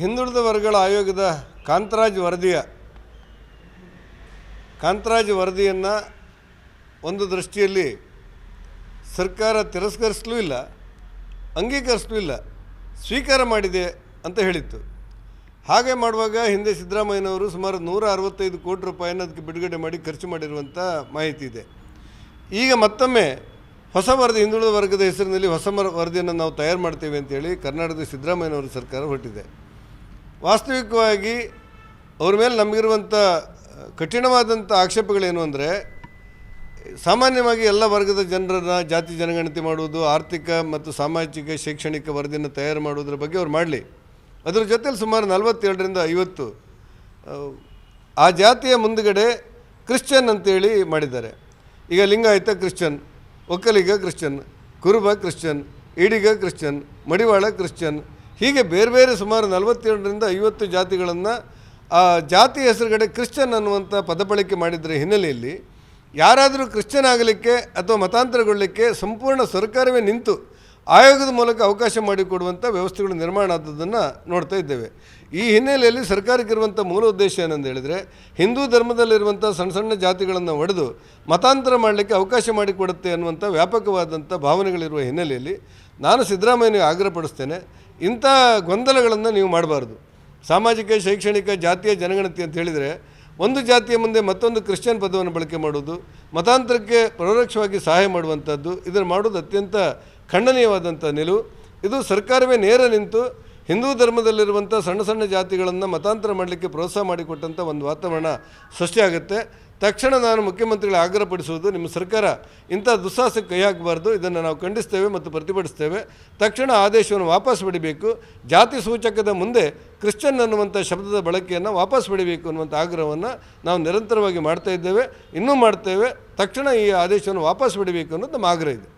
ಹಿಂದುಳಿದ ವರ್ಗಗಳ ಆಯೋಗದ ಕಾಂತರಾಜ್ ವರದಿಯ, ಕಾಂತರಾಜ್ ವರದಿಯನ್ನು ಒಂದು ದೃಷ್ಟಿಯಲ್ಲಿ ಸರ್ಕಾರ ತಿರಸ್ಕರಿಸಲೂ ಇಲ್ಲ, ಅಂಗೀಕರಿಸಲೂ ಇಲ್ಲ, ಸ್ವೀಕಾರ ಮಾಡಿದೆ ಅಂತ ಹೇಳಿತ್ತು. ಹಾಗೆ ಮಾಡುವಾಗ ಹಿಂದೆ ಸಿದ್ದರಾಮಯ್ಯನವರು ಸುಮಾರು ನೂರ ಅರವತ್ತೈದು ಕೋಟಿ ರೂಪಾಯಿನ ಅದಕ್ಕೆ ಬಿಡುಗಡೆ ಮಾಡಿ ಖರ್ಚು ಮಾಡಿರುವಂಥ ಮಾಹಿತಿ ಇದೆ. ಈಗ ಮತ್ತೊಮ್ಮೆ ಹೊಸ ವರದಿ, ಹಿಂದುಳಿದ ವರ್ಗದ ಹೆಸರಿನಲ್ಲಿ ಹೊಸ ವರದಿಯನ್ನು ನಾವು ತಯಾರು ಮಾಡ್ತೇವೆ ಅಂತೇಳಿ ಕರ್ನಾಟಕದ ಸಿದ್ದರಾಮಯ್ಯನವರ ಸರ್ಕಾರ ಹೊರಟಿದೆ. ವಾಸ್ತವಿಕವಾಗಿ ಅವ್ರ ಮೇಲೆ ನಮಗಿರುವಂಥ ಕಠಿಣವಾದಂಥ ಆಕ್ಷೇಪಗಳೇನು ಅಂದರೆ, ಸಾಮಾನ್ಯವಾಗಿ ಎಲ್ಲ ವರ್ಗದ ಜನರನ್ನ, ಜಾತಿ ಜನಗಣತಿ ಮಾಡುವುದು, ಆರ್ಥಿಕ ಮತ್ತು ಸಾಮಾಜಿಕ, ಶೈಕ್ಷಣಿಕ ವರದಿಯನ್ನು ತಯಾರು ಮಾಡುವುದರ ಬಗ್ಗೆ ಅವ್ರು ಮಾಡಲಿ. ಅದರ ಜೊತೆಯಲ್ಲಿ ಸುಮಾರು ನಲವತ್ತೇಳರಿಂದ ಐವತ್ತು ಆ ಜಾತಿಯ ಮುಂದುಗಡೆ ಕ್ರಿಶ್ಚಿಯನ್ ಅಂತೇಳಿ ಮಾಡಿದ್ದಾರೆ. ಈಗ Lingayat Christian, Vokkaliga Christian, Kuruba Christian, Idiga Christian, Madivala Christian ಹೀಗೆ ಬೇರೆ ಬೇರೆ ಸುಮಾರು ನಲವತ್ತೇಳರಿಂದ ಐವತ್ತು ಜಾತಿಗಳನ್ನು, ಆ ಜಾತಿ ಹೆಸರುಗಡೆ ಕ್ರಿಶ್ಚನ್ ಅನ್ನುವಂಥ ಪದ ಬಳಕೆ ಮಾಡಿದ್ದರ ಹಿನ್ನೆಲೆಯಲ್ಲಿ, ಯಾರಾದರೂ ಕ್ರಿಶ್ಚಿಯನ್ ಆಗಲಿಕ್ಕೆ ಅಥವಾ ಮತಾಂತರಗೊಳ್ಳಲಿಕ್ಕೆ ಸಂಪೂರ್ಣ ಸರ್ಕಾರವೇ ನಿಂತು ಆಯೋಗದ ಮೂಲಕ ಅವಕಾಶ ಮಾಡಿಕೊಡುವಂಥ ವ್ಯವಸ್ಥೆಗಳು ನಿರ್ಮಾಣ ಆದದ್ದನ್ನು ನೋಡ್ತಾ ಇದ್ದೇವೆ. ಈ ಹಿನ್ನೆಲೆಯಲ್ಲಿ ಸರ್ಕಾರಕ್ಕಿರುವಂಥ ಮೂಲ ಉದ್ದೇಶ ಏನಂತ ಹೇಳಿದರೆ, ಹಿಂದೂ ಧರ್ಮದಲ್ಲಿರುವಂಥ ಸಣ್ಣ ಸಣ್ಣ ಜಾತಿಗಳನ್ನು ಒಡೆದು ಮತಾಂತರ ಮಾಡಲಿಕ್ಕೆ ಅವಕಾಶ ಮಾಡಿಕೊಡುತ್ತೆ ಅನ್ನುವಂಥ ವ್ಯಾಪಕವಾದಂಥ ಭಾವನೆಗಳಿರುವ ಹಿನ್ನೆಲೆಯಲ್ಲಿ ನಾನು ಸಿದ್ದರಾಮಯ್ಯನಿಗೆ ಆಗ್ರಹಪಡಿಸ್ತೇನೆ ಇಂಥ ಗೊಂದಲಗಳನ್ನು ನೀವು ಮಾಡಬಾರ್ದು. ಸಾಮಾಜಿಕ, ಶೈಕ್ಷಣಿಕ, ಜಾತಿಯ ಜನಗಣತಿ ಅಂತ ಹೇಳಿದರೆ, ಒಂದು ಜಾತಿಯ ಮುಂದೆ ಮತ್ತೊಂದು ಕ್ರಿಶ್ಚಿಯನ್ ಪದವನ್ನು ಬಳಕೆ ಮಾಡುವುದು, ಮತಾಂತರಕ್ಕೆ ಪರೋಕ್ಷವಾಗಿ ಸಹಾಯ ಮಾಡುವಂಥದ್ದು ಇದನ್ನು ಮಾಡೋದು ಅತ್ಯಂತ ಖಂಡನೀಯವಾದಂಥ ನಿಲುವು. ಇದು ಸರ್ಕಾರವೇ ನೇರ ನಿಂತು ಹಿಂದೂ ಧರ್ಮದಲ್ಲಿರುವಂಥ ಸಣ್ಣ ಸಣ್ಣ ಜಾತಿಗಳನ್ನು ಮತಾಂತರ ಮಾಡಲಿಕ್ಕೆ ಪ್ರೋತ್ಸಾಹ ಮಾಡಿಕೊಟ್ಟಂಥ ಒಂದು ವಾತಾವರಣ ಸೃಷ್ಟಿಯಾಗುತ್ತೆ ತಕ್ಷಣ ನಾನು ಮುಖ್ಯಮಂತ್ರಿಗಳ ಆಗ್ರಹಪಡಿಸುವುದು ನಿಮ್ಮ ಸರ್ಕಾರ ಇಂಥ ದುಸ್ಸಾಹಸಕ್ಕೆ ಕೈ ಹಾಕಬಾರ್ದು. ಇದನ್ನು ನಾವು ಖಂಡಿಸ್ತೇವೆ ಮತ್ತು ಪ್ರತಿಭಟಿಸ್ತೇವೆ. ತಕ್ಷಣ ಆದೇಶವನ್ನು ವಾಪಸ್ ಪಡಿಬೇಕು. ಜಾತಿ ಸೂಚಕದ ಮುಂದೆ ಕ್ರಿಶ್ಚಿಯನ್ ಅನ್ನುವಂಥ ಶಬ್ದದ ಬಳಕೆಯನ್ನು ವಾಪಸ್ ಪಡಿಬೇಕು ಅನ್ನುವಂಥ ಆಗ್ರಹವನ್ನು ನಾವು ನಿರಂತರವಾಗಿ ಮಾಡ್ತಾ ಇದ್ದೇವೆ. ಇನ್ನೂ ಮಾಡ್ತೇವೆ. ತಕ್ಷಣ ಈ ಆದೇಶವನ್ನು ವಾಪಸ್ ಪಡಿಬೇಕು ಅನ್ನೋದು ನಮ್ಮ ಆಗ್ರಹ ಇದೆ.